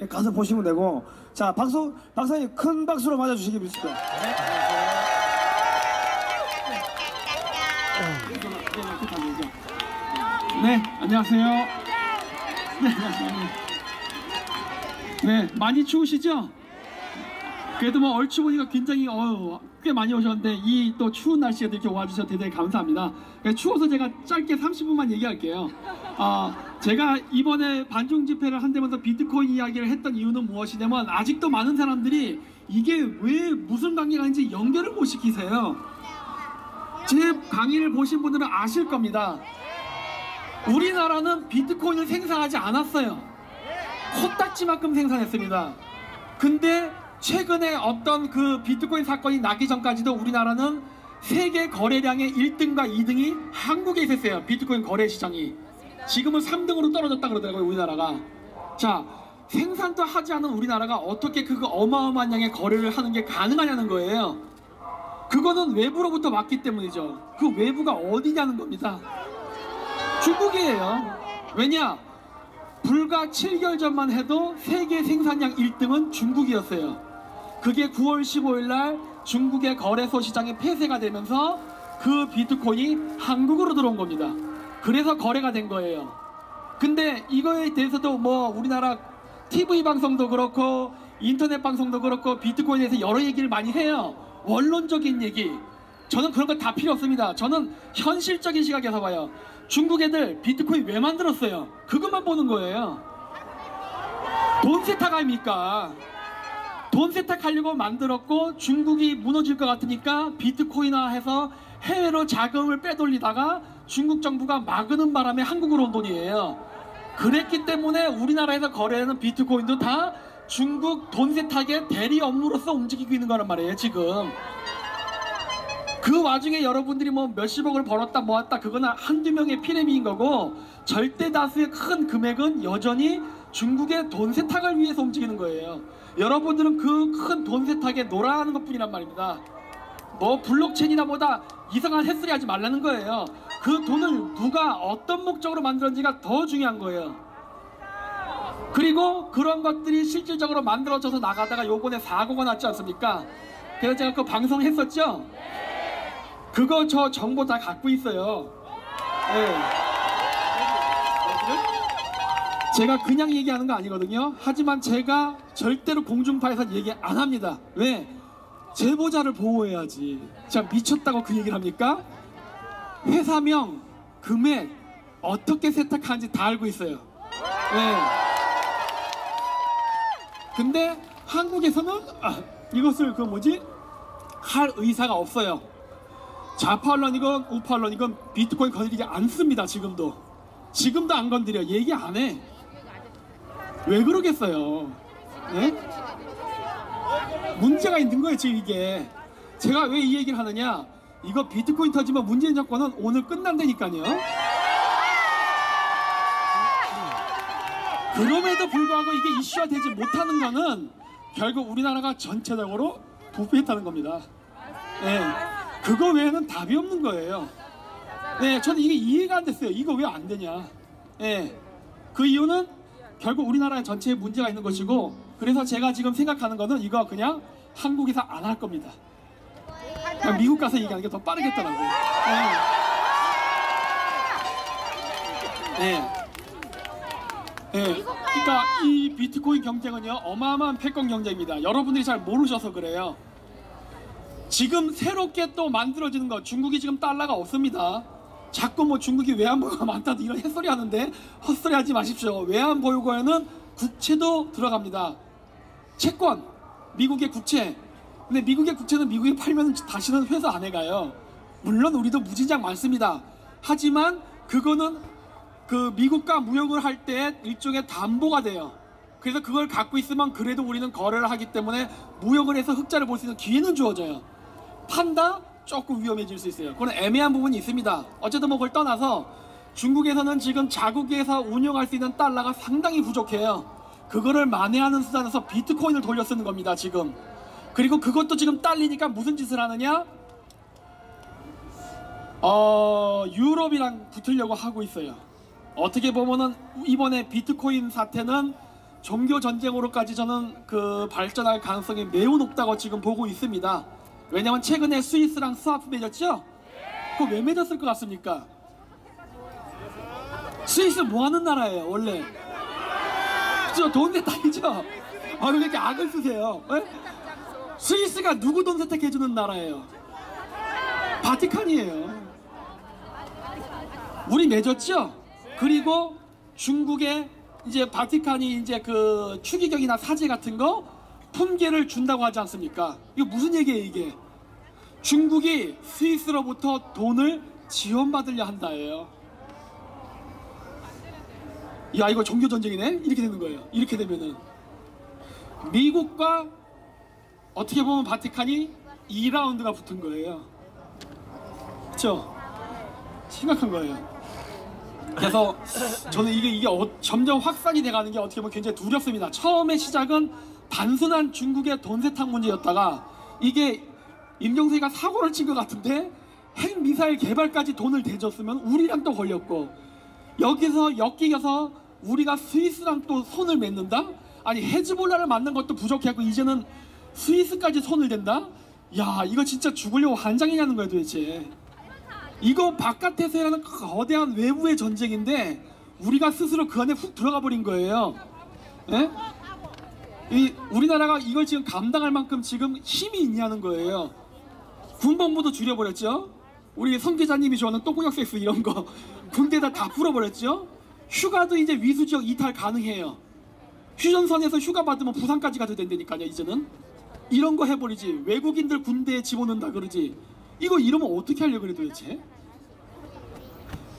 예, 가서 보시면 되고 자 박수 박사님 큰 박수로 맞아주시기 바랍니다. 네, 안녕하세요. 네, 안녕하세요. 네, 많이 추우시죠? 그래도 뭐 얼추 보니까 굉장히 어, 꽤 많이 오셨는데 이 또 추운 날씨에 이렇게 와주셔서 대단히 감사합니다. 그래서 추워서 제가 짧게 30분만 얘기할게요. 아, 제가 이번에 반중 집회를 한다면서 비트코인 이야기를 했던 이유는 무엇이냐면 아직도 많은 사람들이 이게 왜 무슨 관계가 있는지 연결을 못 시키세요. 제 강의를 보신 분들은 아실 겁니다. 우리나라는 비트코인을 생산하지 않았어요. 코딱지만큼 생산했습니다. 근데 최근에 어떤 그 비트코인 사건이 나기 전까지도 우리나라는 세계 거래량의 1등과 2등이 한국에 있었어요. 비트코인 거래 시장이. 지금은 3등으로 떨어졌다 그러더라고요, 우리나라가. 자, 생산도 하지 않은 우리나라가 어떻게 그 어마어마한 양의 거래를 하는 게 가능하냐는 거예요. 그거는 외부로부터 왔기 때문이죠. 그 외부가 어디냐는 겁니다. 중국이에요. 왜냐? 불과 7개월 전만 해도 세계 생산량 1등은 중국이었어요. 그게 9월 15일 날 중국의 거래소 시장이 폐쇄가 되면서 그 비트코인이 한국으로 들어온 겁니다. 그래서 거래가 된 거예요. 근데 이거에 대해서도 뭐 우리나라 TV 방송도 그렇고 인터넷 방송도 그렇고 비트코인에 대해서 여러 얘기를 많이 해요. 원론적인 얘기. 저는 그런 거 다 필요 없습니다. 저는 현실적인 시각에서 봐요. 중국 애들 비트코인 왜 만들었어요? 그것만 보는 거예요. 돈 세탁 아닙니까? 돈 세탁하려고 만들었고 중국이 무너질 것 같으니까 비트코인화 해서 해외로 자금을 빼돌리다가 중국 정부가 막으는 바람에 한국으로 온 돈이에요. 그랬기 때문에 우리나라에서 거래하는 비트코인도 다 중국 돈 세탁의 대리 업무로서 움직이고 있는 거란 말이에요, 지금. 그 와중에 여러분들이 뭐 몇십억을 벌었다 모았다 그거는 한두 명의 피레미인 거고 절대 다수의 큰 금액은 여전히 중국의 돈 세탁을 위해서 움직이는 거예요. 여러분들은 그 큰 돈 세탁에 놀아하는 것 뿐이란 말입니다. 뭐 블록체인이나 보다 이상한 햇소리 하지 말라는 거예요. 그 돈을 누가 어떤 목적으로 만들었는지가 더 중요한 거예요. 그리고 그런 것들이 실질적으로 만들어져서 나가다가 요번에 사고가 났지 않습니까? 그래서 제가 그 방송 했었죠? 그거 저 정보 다 갖고 있어요. 네. 제가 그냥 얘기하는 거 아니거든요. 하지만 제가 절대로 공중파에서 얘기 안 합니다. 왜? 제보자를 보호해야지. 자 미쳤다고 그 얘기를 합니까? 회사명, 금액, 어떻게 세탁하는지 다 알고 있어요. 네. 근데 한국에서는 아, 이것을 그 뭐지? 할 의사가 없어요. 좌파 언론이건 우파 언론이건 비트코인 건드리지 않습니다. 지금도. 지금도 안 건드려. 얘기 안 해. 왜 그러겠어요? 네? 문제가 있는 거예요, 지금 이게. 제가 왜 이 얘기를 하느냐? 이거 비트코인 터지면 문재인 정권은 오늘 끝난다니까요. 그럼에도 불구하고 이게 이슈화 되지 못하는 거는 결국 우리나라가 전체적으로 부패했다는 겁니다. 네. 그거 외에는 답이 없는 거예요. 네, 저는 이게 이해가 안 됐어요. 이거 왜 안 되냐? 네. 그 이유는 결국 우리나라 전체에 문제가 있는 것이고, 그래서 제가 지금 생각하는 거는 이거 그냥 한국에서 안 할 겁니다. 그냥 미국 가서 얘기하는 게 더 빠르겠더라고요. 네. 네. 네. 그러니까 이 비트코인 경쟁은요 어마어마한 패권 경쟁입니다. 여러분들이 잘 모르셔서 그래요. 지금 새롭게 또 만들어지는 거 중국이 지금 달러가 없습니다. 자꾸 뭐 중국이 외환보유가 많다도 이런 햇소리 하는데 헛소리 하지 마십시오. 외환보유고에는 국채도 들어갑니다. 채권, 미국의 국채. 근데 미국의 국채는 미국에 팔면 다시는 회사 안 해가요. 물론 우리도 무진장 많습니다. 하지만 그거는 그 미국과 무역을 할 때 일종의 담보가 돼요. 그래서 그걸 갖고 있으면 그래도 우리는 거래를 하기 때문에 무역을 해서 흑자를 볼 수 있는 기회는 주어져요. 판다 조금 위험해질 수 있어요. 그건 애매한 부분이 있습니다. 어쨌든 뭐 그걸 떠나서 중국에서는 지금 자국에서 운영할 수 있는 달러가 상당히 부족해요. 그거를 만회하는 수단에서 비트코인을 돌려 쓰는 겁니다. 지금. 그리고 그것도 지금 딸리니까 무슨 짓을 하느냐? 어, 유럽이랑 붙으려고 하고 있어요. 어떻게 보면은 이번에 비트코인 사태는 종교 전쟁으로까지 저는 그 발전할 가능성이 매우 높다고 지금 보고 있습니다. 왜냐면 최근에 스위스랑 스와프 맺었죠? 그거 왜 맺었을 것 같습니까? 스위스 뭐 하는 나라예요, 원래? 그죠? 돈 세탁이죠? 아, 왜 이렇게 악을 쓰세요? 예? 스위스가 누구 돈 세탁해주는 나라예요? 바티칸이에요. 우리 맺었죠? 그리고 중국에 이제 바티칸이 이제 그 추기경이나 사제 같은 거 품계를 준다고 하지 않습니까? 이거 무슨 얘기예요, 이게? 중국이 스위스로부터 돈을 지원받으려 한다예요. 야, 이거 종교 전쟁이네? 이렇게 되는 거예요. 이렇게 되면은 미국과 어떻게 보면 바티칸이 2라운드가 붙은 거예요. 그렇죠? 심각한 거예요. 그래서 저는 이게 이게 어- 점점 확산이 돼가는 게 어떻게 보면 굉장히 두렵습니다. 처음에 시작은 단순한 중국의 돈 세탁 문제였다가 이게 임경세가 사고를 친 것 같은데 핵 미사일 개발까지 돈을 대줬으면 우리랑 또 걸렸고 여기서 엮이겨서 우리가 스위스랑 또 손을 맺는다? 아니 헤즈볼라를 만난 것도 부족했고 이제는 스위스까지 손을 댄다? 야 이거 진짜 죽으려고 한장이냐는 거야 도대체 이거 바깥에서 일하는 거대한 외부의 전쟁인데 우리가 스스로 그 안에 훅 들어가 버린 거예요. 예? 이 우리나라가 이걸 지금 감당할 만큼 지금 힘이 있냐는 거예요. 군법무도 줄여버렸죠. 우리 성 기자님이 좋아하는 똥구역 섹스 이런 거 군대에다 다 풀어버렸죠. 휴가도 이제 위수 지역 이탈 가능해요. 휴전선에서 휴가 받으면 부산까지 가도 된다니까요. 이제는 이런 거 해버리지. 외국인들 군대에 집어넣는다 그러지. 이거 이러면 어떻게 하려고 그래 도대체?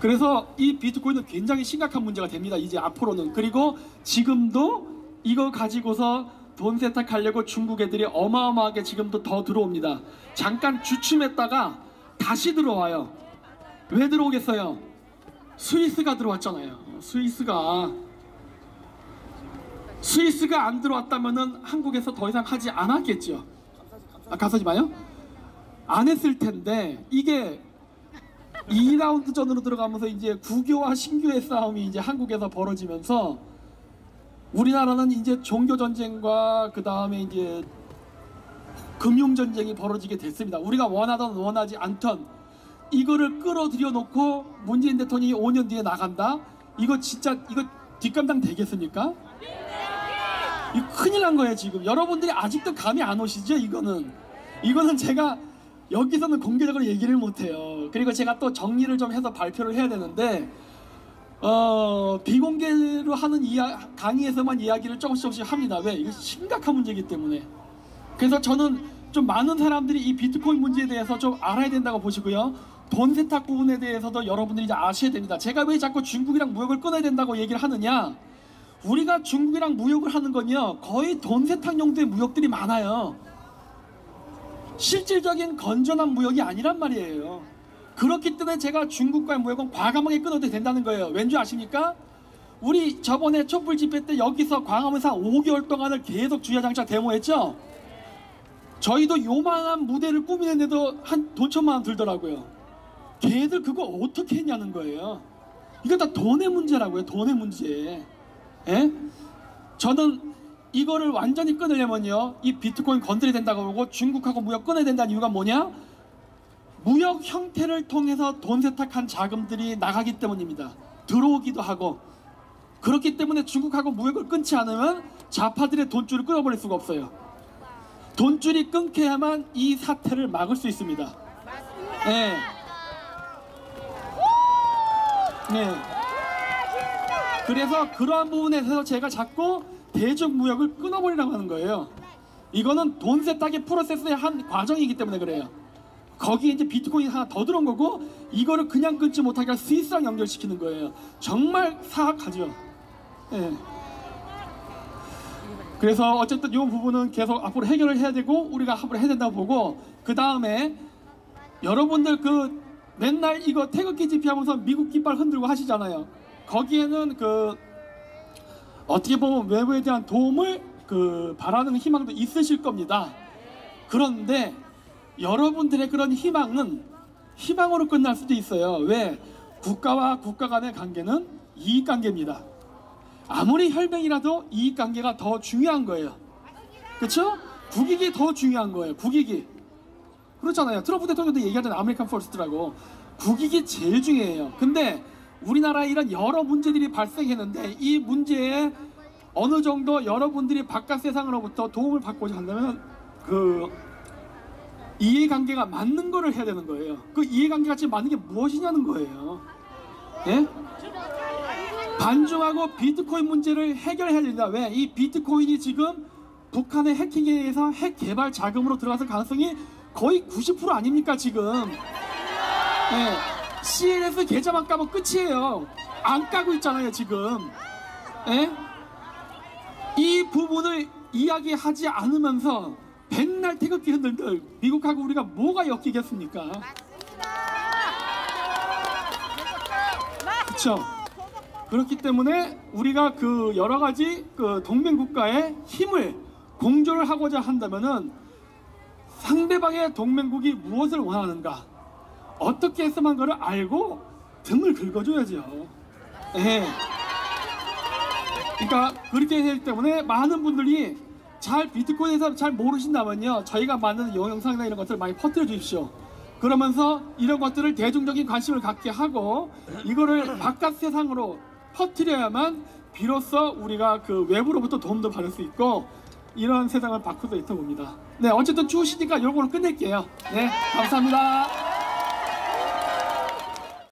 그래서 이 비트코인은 굉장히 심각한 문제가 됩니다. 이제 앞으로는 그리고 지금도 이거 가지고서 돈 세탁하려고 중국 애들이 어마어마하게 지금도 더 들어옵니다. 잠깐 주춤했다가 다시 들어와요. 왜 들어오겠어요? 스위스가 들어왔잖아요. 스위스가 스위스가 안 들어왔다면은 한국에서 더 이상 하지 않았겠죠. 아, 가서지 마요. 안 했을 텐데 이게 2라운드 전으로 들어가면서 이제 구교와 신교의 싸움이 이제 한국에서 벌어지면서 우리나라는 이제 종교 전쟁과 그 다음에 이제 금융 전쟁이 벌어지게 됐습니다. 우리가 원하던 원하지 않던 이거를 끌어들여 놓고 문재인 대통령이 5년 뒤에 나간다. 이거 진짜 이거 뒷감당 되겠습니까? 이거 큰일 난 거예요 지금. 여러분들이 아직도 감이 안 오시죠? 이거는 이거는 제가 여기서는 공개적으로 얘기를 못해요. 그리고 제가 또 정리를 좀 해서 발표를 해야 되는데 어, 비공개로 하는 이야, 강의에서만 이야기를 조금씩 조금씩 합니다. 왜? 이거 심각한 문제이기 때문에. 그래서 저는 좀 많은 사람들이 이 비트코인 문제에 대해서 좀 알아야 된다고 보시고요. 돈 세탁 부분에 대해서도 여러분들이 이제 아셔야 됩니다. 제가 왜 자꾸 중국이랑 무역을 끊어야 된다고 얘기를 하느냐? 우리가 중국이랑 무역을 하는 건요. 거의 돈 세탁 용도의 무역들이 많아요. 실질적인 건전한 무역이 아니란 말이에요. 그렇기 때문에 제가 중국과의 무역은 과감하게 끊어도 된다는 거예요. 왠지 아십니까? 우리 저번에 촛불 집회 때 여기서 광화문에서 한 5개월 동안을 계속 주야장차 데모했죠? 저희도 요만한 무대를 꾸미는데도 한 돈 천만 원 들더라고요. 걔들 그거 어떻게 했냐는 거예요. 이거 다 돈의 문제라고요. 돈의 문제. 예? 저는 이거를 완전히 끊으려면요. 이 비트코인 건드려야 된다고 보고 중국하고 무역 끊어야 된다는 이유가 뭐냐? 무역 형태를 통해서 돈 세탁한 자금들이 나가기 때문입니다. 들어오기도 하고 그렇기 때문에 중국하고 무역을 끊지 않으면 좌파들의 돈줄을 끊어버릴 수가 없어요. 돈줄이 끊겨야만 이 사태를 막을 수 있습니다. 네. 네. 그래서 그러한 부분에서 제가 자꾸 대중 무역을 끊어버리라고 하는 거예요. 이거는 돈 세탁의 프로세스의 한 과정이기 때문에 그래요. 거기에 이제 비트코인이 하나 더 들어온 거고 이거를 그냥 끊지 못하게 스위스랑 연결시키는 거예요. 정말 사악하죠. 예. 그래서 어쨌든 이 부분은 계속 앞으로 해결을 해야 되고 우리가 앞으로 해야 된다고 보고 그 다음에 여러분들 그 맨날 이거 태극기 집회하면서 미국 깃발 흔들고 하시잖아요. 거기에는 그 어떻게 보면 외부에 대한 도움을 그 바라는 희망도 있으실 겁니다. 그런데 여러분들의 그런 희망은 희망으로 끝날 수도 있어요. 왜? 국가와 국가 간의 관계는 이익 관계입니다. 아무리 혈맹이라도 이익 관계가 더 중요한 거예요. 그렇죠? 국익이 더 중요한 거예요. 국익이. 그렇잖아요. 트럼프 대통령도 얘기하잖아요. 아메리칸 퍼스트라고. 국익이 제일 중요해요. 근데 우리나라에 이런 여러 문제들이 발생했는데 이 문제에 어느 정도 여러분들이 바깥 세상으로부터 도움을 받고자 한다면 그 이해관계가 맞는 거를 해야 되는 거예요. 그 이해관계가 지금 맞는 게 무엇이냐는 거예요. 예? 반중하고 비트코인 문제를 해결해야 된다. 왜? 이 비트코인이 지금 북한의 해킹에 의해서 핵 개발 자금으로 들어갔을 가능성이 거의 90% 아닙니까 지금? 예. CLS 계좌만 까면 끝이에요. 안 까고 있잖아요 지금. 예? 이 부분을 이야기하지 않으면서 백날 태극기 흔들들 미국하고 우리가 뭐가 엮이겠습니까? 그렇죠. 그렇기 때문에 우리가 그 여러 가지 그 동맹 국가의 힘을 공조를 하고자 한다면은 상대방의 동맹국이 무엇을 원하는가 어떻게 해서만 그걸 알고 등을 긁어줘야죠. 예. 그러니까 그렇게 되기 때문에 많은 분들이 잘 비트코인에 대해서 잘 모르신다면요 저희가 만드는 영상이나 이런 것들을 많이 퍼뜨려 주십시오. 그러면서 이런 것들을 대중적인 관심을 갖게 하고 이거를 바깥 세상으로 퍼뜨려야만 비로소 우리가 그 외부로부터 도움도 받을 수 있고 이런 세상을 바꿀 수 있다고 봅니다. 네 어쨌든 추우시니까 이걸로 끝낼게요. 네 감사합니다.